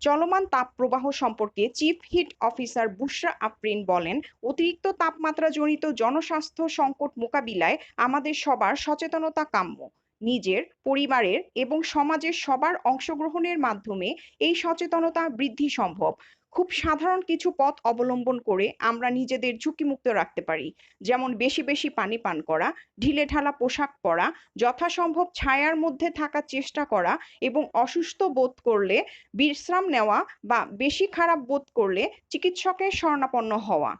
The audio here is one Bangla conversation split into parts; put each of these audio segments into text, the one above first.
চলমান তাপপ্রবাহ সম্পর্কে chief heat officer Bushra Afrin বলেন, অতিরিক্ত তাপমাত্রা তাপমাত্রাজনিত জনস্বাস্থ্য সংকট মোকাবিলায় আমাদের সবার সচেতনতা কাম্য। নিজের, পরিবারের এবং সমাজের সবার অংশগ্রহণের মাধ্যমে এই সচেতনতা বৃদ্ধি সম্ভব। খুব সাধারণ কিছু পথ অবলম্বন করে আমরা নিজেদের ঝুঁকিমুক্ত রাখতে পারি। যেমন বেশি বেশি পানি পান করা ঢিলেঢালা পোশাক পরা, যথাসম্ভব ছায়ার মধ্যে থাকার চেষ্টা করা এবং অসুস্থ বোধ করলে বিশ্রাম নেওয়া বা বেশি খারাপ বোধ করলে চিকিৎসকের শরণাপন্ন হওয়া।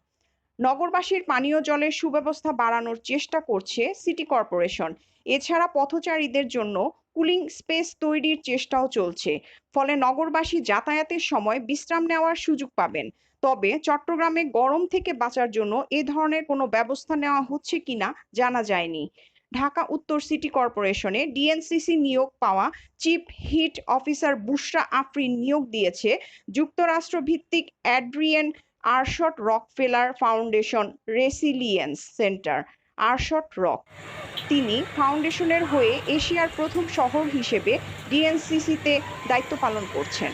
নগরবাসীর পানীয় জলের সুব্যবস্থা বাড়ানোর চেষ্টা করছে সিটি কর্পোরেশন। এছাড়া পথচারীদের জন্য কুলিং স্পেস তৈরির চেষ্টাও চলছে। ফলে নগরবাসী যাতায়াতের সময় বিশ্রাম নেওয়ার সুযোগ পাবেন। তবে চট্টগ্রামে গরম থেকে বাঁচার জন্য এ ধরনের কোনো ব্যবস্থা নেওয়া হচ্ছে কিনা জানা যায়নি। ঢাকা উত্তর সিটি কর্পোরেশনে ডিএনসিসি নিয়োগ পাওয়া chief heat officer Bushra Afrin নিয়োগ দিয়েছে। যুক্তরাষ্ট্র ভিত্তিক Adrienne Arsht Rockefeller foundation resilience centre, Arsht Rock. তিনি ফাউন্ডেশনের হয়ে এশিয়ার প্রথম শহর হিসেবে ডিএনসিসিতে দায়িত্ব পালন করছেন।